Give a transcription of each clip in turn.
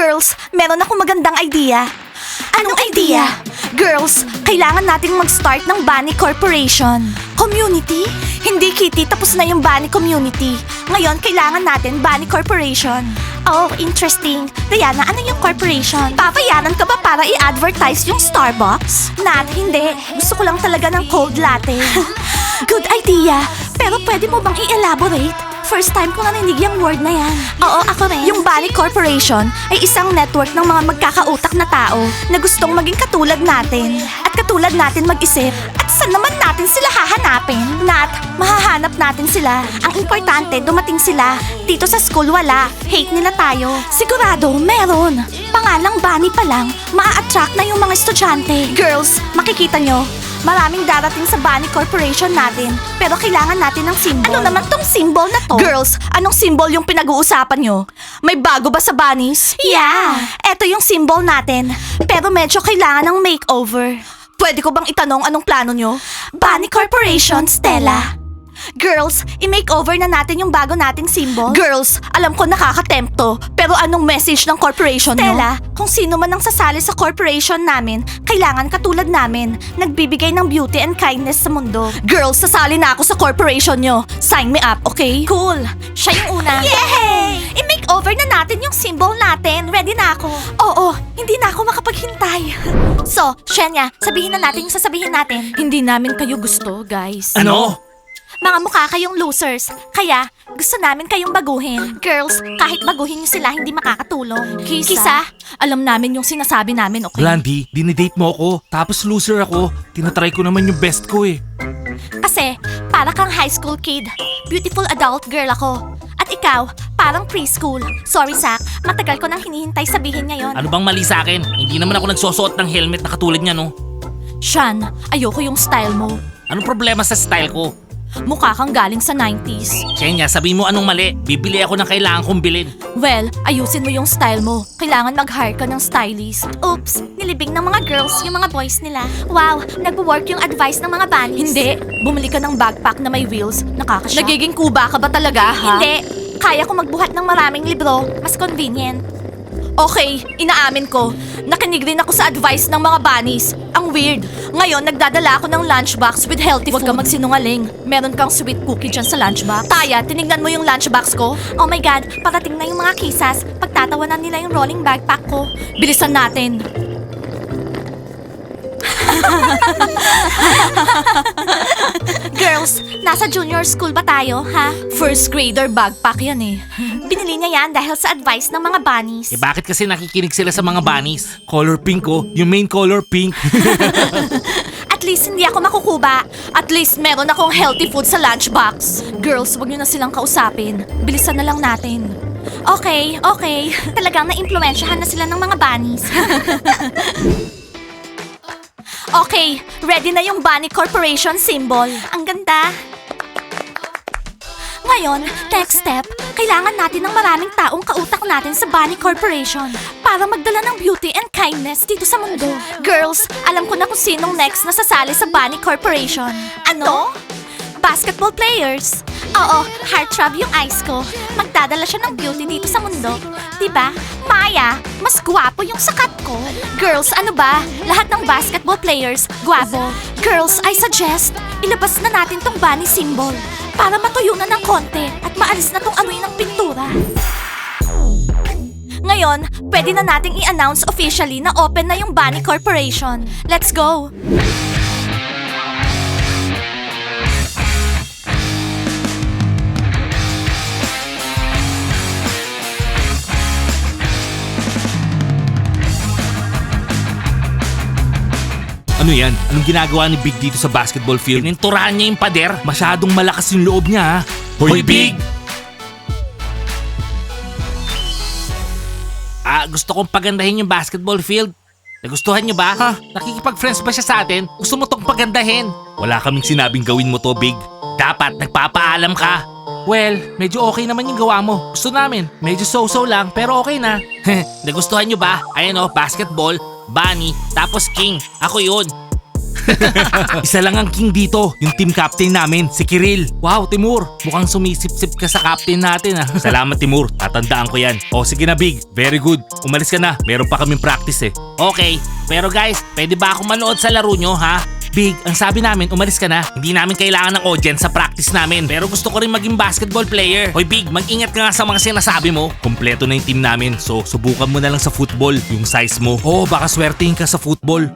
Girls, meron akong magandang idea. Anong idea? Girls, kailangan nating mag-start ng Bunny Corporation. Community? Hindi, Kitty. Tapos na yung Bunny Community. Ngayon, kailangan natin Bunny Corporation. Oh, interesting. Diana, ano yung corporation? Papayanan ka ba para i-advertise yung Starbucks? Nat, hindi. Gusto ko lang talaga ng cold latte. Good idea. Pero pwede mo bang i-elaborate? First time ko narinig yung word na yan. Oo, ako rin. Yung Bunny Corporation ay isang network ng mga magkakautak na tao na gustong maging katulad natin. At katulad natin mag-isip. At saan naman natin sila hahanapin? Nat, mahahanap natin sila. Ang importante, dumating sila. Dito sa school, wala. Hate nila tayo. Sigurado, meron. Pangalang Bunny pa lang, maa-attract na yung mga estudyante. Girls, makikita nyo, Maraming darating sa Bunny Corporation natin, pero kailangan natin ng symbol. Ano naman tong symbol na to? Girls, anong symbol yung pinag-uusapan nyo? May bago ba sa bunnies? Yeah! Eto yung symbol natin, pero medyo kailangan ng makeover. Pwede ko bang itanong anong plano nyo? Bunny Corporation, Stella. Girls, i-makeover na natin yung bago nating symbol. Girls, alam ko nakaka-tempt to, pero anong message ng corporation nyo? Stella, kung sino man ang sasali sa corporation namin, kailangan katulad namin, nagbibigay ng beauty and kindness sa mundo. Girls, sasali na ako sa corporation nyo. Sign me up, okay? Cool. Siya yung una. Yay! I-makeover na natin yung symbol natin. Ready na ako. Oo, hindi na ako makapaghintay. so, Shenya, sabihin na natin yung sasabihin natin. Hindi namin kayo gusto, guys. Ano? Mga mukha kayong losers. Kaya, gusto namin kayong baguhin. Girls, kahit baguhin niyo sila, hindi makakatulong. Kisa? alam namin yung sinasabi namin, okay? Blandy, dinidate mo ako, tapos loser ako. Tinatry ko naman yung best ko eh. Kasi, para kang high school kid. Beautiful adult girl ako. At ikaw, parang preschool. Sorry, Zach. Matagal ko nang hinihintay sabihin ngayon. Ano bang mali sa akin? Hindi naman ako nagsusuot ng helmet na katulad niya, no? Shan, ayoko yung style mo. Anong problema sa style ko? Mukha kang galing sa 90s. Kenya, sabihin mo anong mali. Bibili ako ng kailangan kong bilhin. Well, ayusin mo yung style mo. Kailangan mag-hire ka ng stylist. Oops, nilibing ng mga girls yung mga boys nila. Wow, nag-work yung advice ng mga bunnies. Hindi, bumili ka ng backpack na may wheels. Nakakashock. Nagiging kuba ka ba talaga, ha? Hindi, kaya ko magbuhat ng maraming libro. Mas convenient. Okay, inaamin ko. Nakinig rin ako sa advice ng mga bunnies. Ang weird. Ngayon, nagdadala ako ng lunchbox with healthy food. Huwag ka magsinungaling. Meron kang sweet cookie dyan sa lunchbox. Taya, tinignan mo yung lunchbox ko? Oh my God, parating na yung mga kisas. Pagtatawanan nila yung rolling backpack ko. Bilisan natin. Girls, nasa junior school ba tayo, ha? First grader backpack yan eh. Binili niya yan dahil sa advice ng mga bunnies. Eh bakit kasi nakikinig sila sa mga bunnies? Color pink ko, yung main color pink. At least hindi ako makukuba. At least meron akong healthy food sa lunchbox. Girls, wag niyo na silang kausapin. Bilisan na lang natin. Okay, okay. Talagang na-impluensyahan na sila ng mga bunnies. okay, ready na yung Bunny Corporation symbol. Ang ganda. Ngayon, next step, kailangan natin ng maraming taong kautak natin sa Bunny Corporation para magdala ng beauty and kindness dito sa mundo. Girls, alam ko na kung sinong next na sasali sa Bunny Corporation. Ano? Basketball players. Oo, heartthrob yung eyes ko. Magdadala siya ng beauty dito sa mundo. ba? Maya, mas gwapo yung sakat ko. Girls, ano ba? Lahat ng basketball players, gwapo. Girls, I suggest, ilabas na natin tong bunny symbol para matuyo na ng konti at maalis na tong amoy ng pintura. Ngayon, pwede na nating i-announce officially na open na yung Bunny Corporation. Let's go! Ano yan? Anong ginagawa ni Big dito sa basketball field? Pininturahan niya yung pader. Masyadong malakas yung loob niya ha. Hoy, Big! Ah, gusto kong pagandahin yung basketball field. Nagustuhan niyo ba? Ha? Nakikipag-friends ba siya sa atin? Gusto mo tong pagandahin? Wala kaming sinabing gawin mo to, Big. Dapat nagpapaalam ka. Well, medyo okay naman yung gawa mo. Gusto namin. Medyo so-so lang, pero okay na. Nagustuhan niyo ba? Ayan o, basketball, bunny, tapos king. Ako yun. Isa lang ang king dito, yung team captain namin, si Kiril. Wow, Timur, mukhang sumisip-sip ka sa captain natin ah. Salamat Timur, tatandaan ko yan. O sige na Big, very good. Umalis ka na, meron pa kaming practice eh. Okay, pero guys, pwede ba ako manood sa laro nyo ha? Big, ang sabi namin, umalis ka na. Hindi namin kailangan ng audience sa practice namin. Pero gusto ko rin maging basketball player. Hoy Big, mag-ingat ka nga sa mga sinasabi mo. Kompleto na yung team namin, so subukan mo na lang sa football, yung size mo. Oo, baka swertihin ka sa football.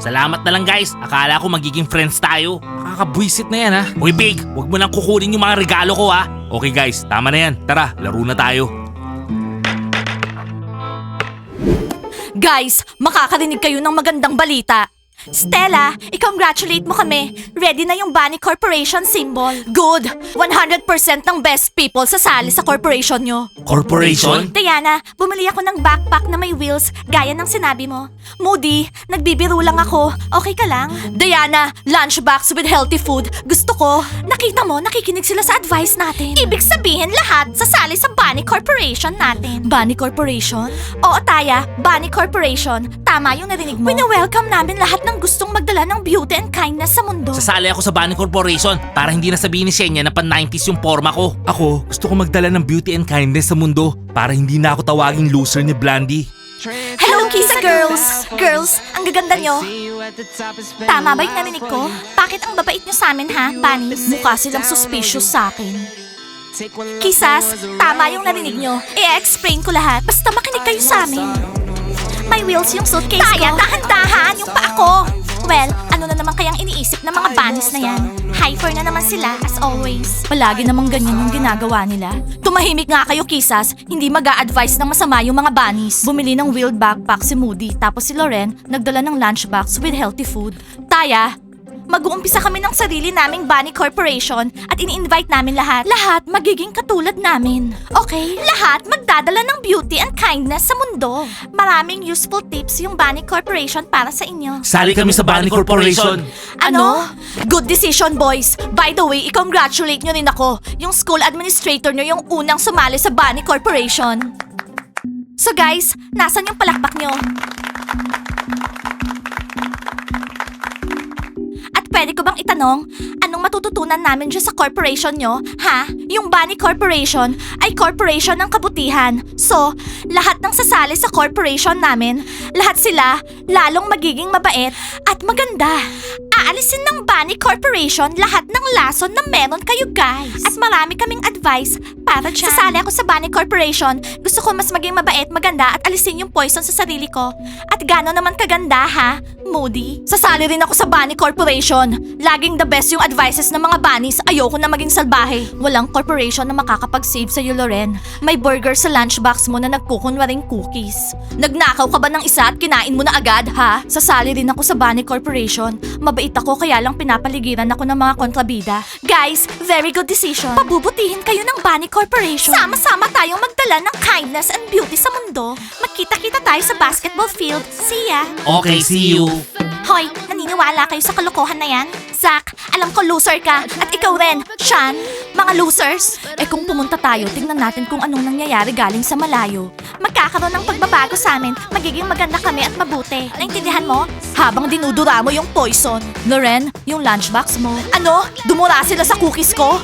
Salamat na lang guys, akala ko magiging friends tayo. Kakabwisit na yan ha. Hoy Big, wag mo nang kukunin yung mga regalo ko ha. Okay guys, tama na yan. Tara, laro na tayo. Guys, makakarinig kayo ng magandang balita. Stella, i-congratulate mo kami. Ready na yung Bunny Corporation symbol. Good! 100% ng best people sasali sa corporation nyo. Corporation? Diana, bumili ako ng backpack na may wheels, gaya ng sinabi mo. Moody, nagbibiro lang ako. Okay ka lang? Diana, lunchbox with healthy food. Gusto ko. Nakita mo, nakikinig sila sa advice natin. Ibig sabihin lahat sasali sa Bunny Corporation natin. Bunny Corporation? Oo, Taya. Bunny Corporation. Tama yung narinig mo. Wini-welcome namin lahat ng gustong magdala ng beauty and kindness sa mundo. Sasali ako sa Bunny Corporation para hindi na sabihin ni Shenya na pan-90s yung forma ko. Ako, gusto ko magdala ng beauty and kindness sa mundo para hindi na ako tawaging loser ni Blandy. Hello, Kisa Girls! Girls, ang gaganda nyo. Tama ba yung narinig ko? Bakit ang babait nyo sa amin, ha, Bunnies? Mukha silang suspicious sa akin. Kisas, tama yung narinig nyo. I-explain ko lahat. Basta makinig kayo sa amin. May wheels yung suitcase Taya, ko. dahan-dahan yung paa ko. Well, ano na naman kayang iniisip ng mga bunnies na yan? Hyper na naman sila, as always. Palagi namang ganyan yung ginagawa nila. Tumahimik nga kayo, Kisas. Hindi mag advise ng masama yung mga bunnies. Bumili ng wheeled backpack si Moody, tapos si Loren nagdala ng lunchbox with healthy food. Taya, Mag-uumpisa kami ng sarili naming Bunny Corporation at ini-invite namin lahat. Lahat magiging katulad namin. Okay? Lahat magdadala ng beauty and kindness sa mundo. Maraming useful tips yung Bunny Corporation para sa inyo. Sali kami sa Bunny Corporation. Ano? Good decision, boys. By the way, i-congratulate nyo rin ako. Yung school administrator nyo yung unang sumali sa Bunny Corporation. So guys, nasan yung palakpak nyo? Pwede ko bang itanong, anong matututunan namin dyan sa corporation nyo? Ha? Yung Bunny Corporation ay corporation ng kabutihan. So, lahat ng sasali sa corporation namin, lahat sila lalong magiging mabait at maganda. Aalisin ng Bunny Corporation lahat ng lason na meron kayo guys. At marami kaming advice para dyan. Sasali ako sa Bunny Corporation. Gusto ko mas maging mabait, maganda at alisin yung poison sa sarili ko. At gano'n naman kaganda ha, Moody? Sasali rin ako sa Bunny Corporation. Laging the best yung advices ng mga bunnies. Ayoko na maging salbahe. Walang corporation na makakapag-save sa'yo, Loren. May burger sa lunchbox mo na nagkukunwaring cookies. Nagnakaw ka ba ng isa at kinain mo na agad, ha? Sasali rin ako sa Bunny Corporation. Mabait ako kaya lang pinapaligiran ako ng mga kontrabida. Guys, very good decision. Pabubutihin kayo ng Bunny Corporation. Sama-sama tayong magdala ng kindness and beauty sa mundo. Magkita-kita tayo sa basketball field. See ya! Okay, see you. Hoy, naniniwala kayo sa kalokohan na yan? Zach, alam ko loser ka. At ikaw rin, Sean. Mga losers. Eh kung pumunta tayo, tingnan natin kung anong nangyayari galing sa malayo. Magkakaroon ng pagbabago sa amin. Magiging maganda kami at mabuti. Naintindihan mo? Habang dinudura mo yung poison. Loren, yung lunchbox mo. Ano? Dumura sila sa cookies ko?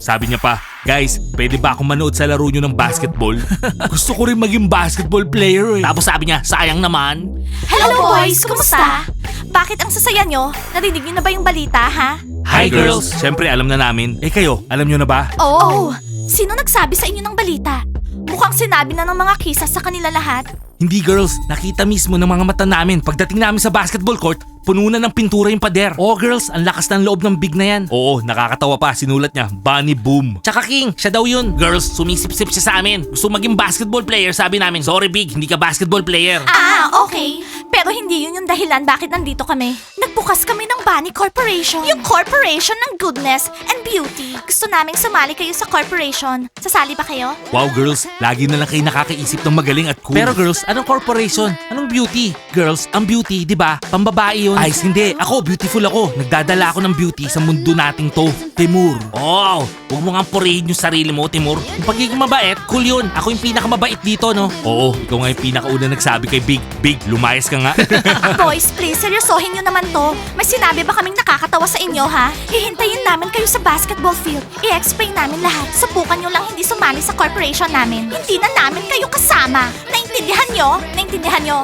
Sabi niya pa, Guys, pwede ba akong manood sa laro nyo ng basketball? Gusto ko rin maging basketball player eh. Tapos sabi niya, sayang naman. Hello, boys! Kumusta? Bakit ang sasaya nyo? Narinig nyo na ba yung balita, ha? Hi girls! Siyempre alam na namin. Eh kayo, alam nyo na ba? Oh. Sino nagsabi sa inyo ng balita? Mukhang sinabi na ng mga kisas sa kanila lahat. Hindi girls, nakita mismo ng mga mata namin pagdating namin sa basketball court, puno na ng pintura yung pader. Oh girls, ang lakas ng loob ng big na yan. Oo, nakakatawa pa, sinulat niya, Bunny Boom. Tsaka King, siya daw yun. Girls, sumisip-sip siya sa amin. Gusto maging basketball player, sabi namin. Sorry Big, hindi ka basketball player. Ah, okay. Pero hindi yun yung dahilan bakit nandito kami. Nagbukas kami ng Bunny Corporation. Yung corporation ng goodness and beauty. Gusto naming sumali kayo sa corporation. Sasali ba kayo? Wow girls, lagi na lang kayo nakakaisip ng magaling at cool. Pero girls, anong corporation? Anong beauty? Girls, ang beauty, di ba? Pambabae yun. Ice, hindi. Ako, beautiful ako. Nagdadala ako ng beauty sa mundo nating to. Timur. Oh, huwag mo nga purihin yung sarili mo, Timur. Yung pagiging mabait, cool yun. Ako yung pinakamabait dito, no? Oo, ikaw nga yung pinakauna nagsabi kay Big. Big, lumayas ka nga. Boys, please, seryosohin nyo naman to. May sinabi ba kaming nakakatawa sa inyo, ha? Hihintayin namin kayo sa basketball field. I-explain namin lahat. Subukan nyo lang hindi sumali sa corporation namin. Hindi na namin kayo kasama. Naintindihan nyo? Naintindihan nyo?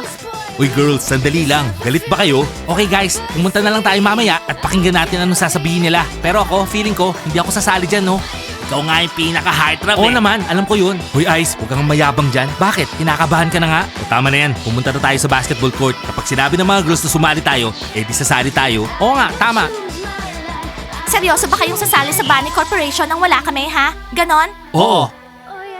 Uy girls, sandali lang. Galit ba kayo? Okay guys, pumunta na lang tayo mamaya at pakinggan natin anong sasabihin nila. Pero ako, feeling ko, hindi ako sasali dyan, no? Ikaw nga yung pinaka-heartthrob Oo naman, alam ko yun. Uy Ice, huwag kang mayabang dyan. Bakit? Kinakabahan ka na nga? O tama na yan, pumunta na tayo sa basketball court. Kapag sinabi ng mga girls na sumali tayo, eh di sasali tayo. Oo nga, tama. Seryoso ba kayong sasali sa Bunny Corporation nang wala kami, ha? Ganon? Oo.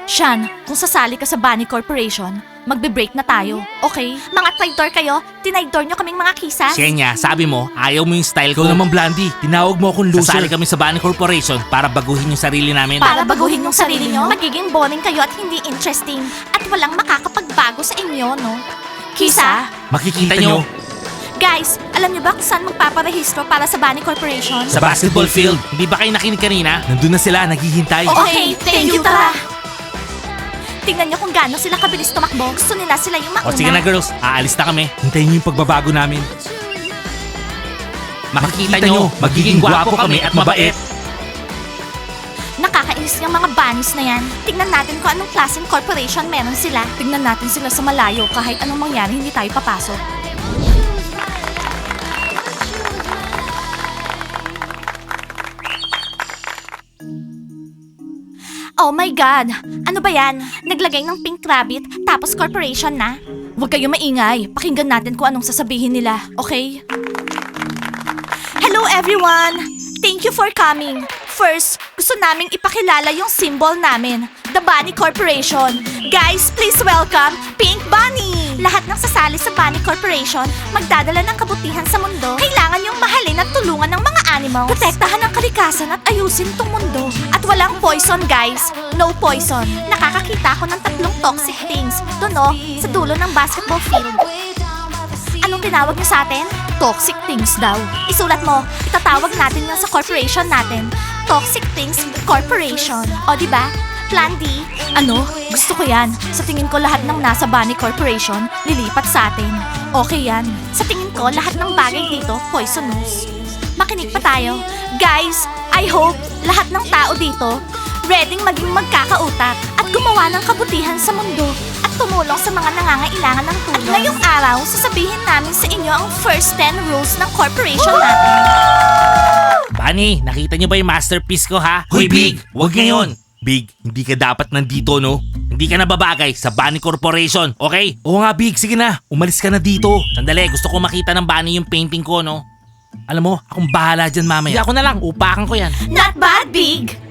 Sean, kung sasali ka sa Bunny Corporation, magbe-break na tayo, okay? Mga traitor kayo, tinaydor nyo kaming mga kisas. Shenya, sabi mo, ayaw mo yung style ko. Ikaw naman Blandy, tinawag mo akong loser. Sasali kami sa Bunny Corporation para baguhin yung sarili namin. Para baguhin yung sarili nyo, magiging boring kayo at hindi interesting. At walang makakapagbago sa inyo, no? Kisa? Makikita nyo Guys, alam nyo ba kung saan magpaparehistro para sa Bunny Corporation? sa basketball field. Hindi ba kayo nakinig kanina? Nandun na sila, naghihintay. Okay, thank you, tara! Tingnan nyo kung gaano sila kabilis tumakbo. Gusto nila sila yung mauna. O sige na girls, aalis na kami. Hintayin niyo yung pagbabago namin. Makikita nyo, magiging gwapo kami at mabait. Nakakainis yung mga bunnies na yan. Tingnan natin kung anong klaseng corporation meron sila. Tingnan natin sila sa malayo kahit anong mangyari hindi tayo papasok. Oh my God! Ano ba yan? Naglagay ng pink rabbit tapos corporation na? Huwag kayo maingay. Pakinggan natin kung anong sasabihin nila, okay? Hello everyone! Thank you for coming. First, gusto naming ipakilala yung symbol namin, the Bunny Corporation. Guys, please welcome Pink Bunny! Lahat ng sasali sa Bunny Corporation magdadala ng kabutihan sa mundo. Kailangan yung mahalin at tulungan ng mga animals. Protektahan ang kalikasan at ayusin tong mundo. At walang poison, guys. No poison. Nakakakita ako ng tatlong toxic things. Doon sa dulo ng basketball field. Anong tinawag niyo sa atin? Toxic things daw. Isulat mo, itatawag natin yan sa corporation natin. Toxic Things Corporation. O, di ba? Plan D. Ano? Gusto ko yan. Sa tingin ko lahat ng nasa Bunny Corporation, lilipat sa atin. Okay yan. Sa tingin ko, lahat ng bagay dito, poisonous. Makinig pa tayo. Guys, I hope lahat ng tao dito ready maging magkakautak at gumawa ng kabutihan sa mundo at tumulong sa mga nangangailangan ng tulong. At ngayong araw, sasabihin namin sa inyo ang first 10 rules ng corporation natin. Bunny, nakita nyo ba yung masterpiece ko ha? Hoy Big, wag ngayon. Big, hindi ka dapat nandito no? Hindi ka nababagay sa Bunny Corporation, okay? Oo nga Big, sige na. Umalis ka na dito. Sandali, gusto ko makita ng Bunny yung painting ko, no? Alam mo, akong bahala dyan mamaya. Hindi ako na lang, upakan ko yan. Not bad, Big!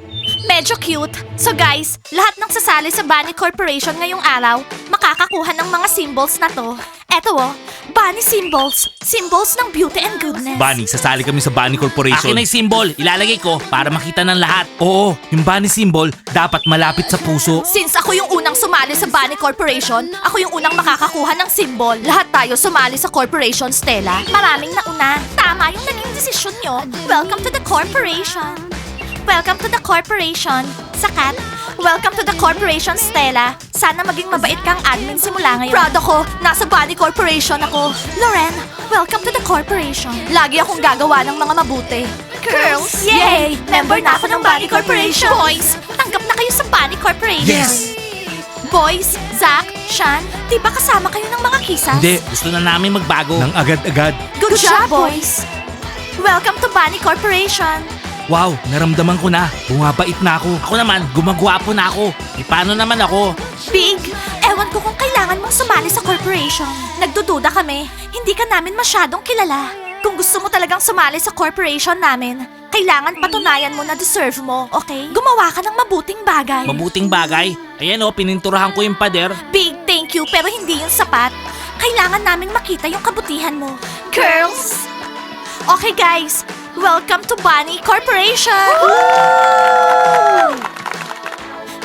Medyo cute. So guys, lahat ng sasali sa Bunny Corporation ngayong araw, makakakuha ng mga symbols na to. Eto oh, Bunny symbols. Symbols ng beauty and goodness. Bunny, sasali kami sa Bunny Corporation. Akin na yung symbol, ilalagay ko para makita ng lahat. Oo, yung Bunny symbol dapat malapit sa puso. Since ako yung unang sumali sa Bunny Corporation, ako yung unang makakakuha ng symbol. Lahat tayo sumali sa Corporation, Stella. Maraming nauna. Tama yung naging desisyon nyo. Welcome to the corporation. Welcome to the corporation. Sakat. Welcome to the corporation, Stella. Sana maging mabait kang admin simula ngayon. Proud ako. Nasa Bunny Corporation ako. Loren, welcome to the corporation. Lagi akong gagawa ng mga mabuti. Girls, yay! Member na ako ng Bunny Corporation. Boys, tanggap na kayo sa Bunny Corporation. Yes! Boys, Zach, Sean, di ba kasama kayo ng mga kisas? Hindi, gusto na namin magbago. Nang agad-agad. Good, job, boys! Welcome to Bunny Corporation. Wow, naramdaman ko na. Bumabait na ako. Ako naman, gumagwapo na ako. E paano naman ako? Big, ewan ko kung kailangan mong sumali sa corporation. Nagdududa kami. Hindi ka namin masyadong kilala. Kung gusto mo talagang sumali sa corporation namin, kailangan patunayan mo na deserve mo, okay? Gumawa ka ng mabuting bagay. Mabuting bagay. Ayan o, pininturahan ko yung pader. Big, thank you, pero hindi yun sapat. Kailangan naming makita yung kabutihan mo. Girls! Okay guys, welcome to Bunny Corporation!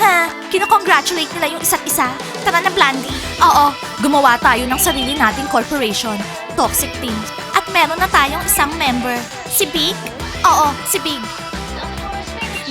Ha, kinokongratulate nila yung isa't isa. Tara na, Blandy. Oo, gumawa tayo ng sarili nating corporation. Toxic Team. At meron na tayong isang member. Si Big? Oo, si Big.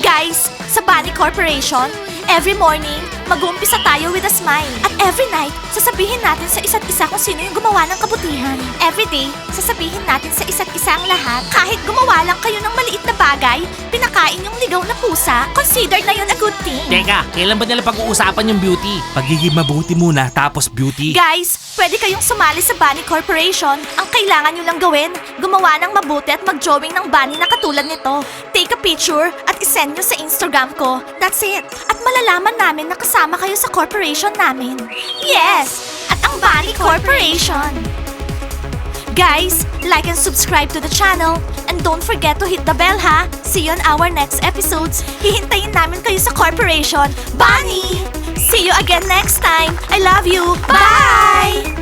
Guys, sa Bunny Corporation, Every morning, mag-uumpisa tayo with a smile. At every night, sasabihin natin sa isa't isa kung sino yung gumawa ng kabutihan. Every day, sasabihin natin sa isa't isa ang lahat. Kahit gumawa lang kayo ng maliit na bagay, pinakain yung ligaw na pusa, considered na yun a good thing. Teka, kailan ba nila pag-uusapan yung beauty? Pagiging mabuti muna, tapos beauty. Guys, pwede kayong sumali sa Bunny Corporation. Ang kailangan nyo lang gawin, gumawa ng mabuti at mag-drawing ng bunny na katulad nito. Take a picture at isend nyo sa Instagram ko. That's it. At malalaman namin na kasama kayo sa corporation namin. Yes! At ang Bunny Corporation. Guys, like and subscribe to the channel. And don't forget to hit the bell ha. See you on our next episodes. Hihintayin namin kayo sa corporation. Bunny! See you again next time. I love you. Bye!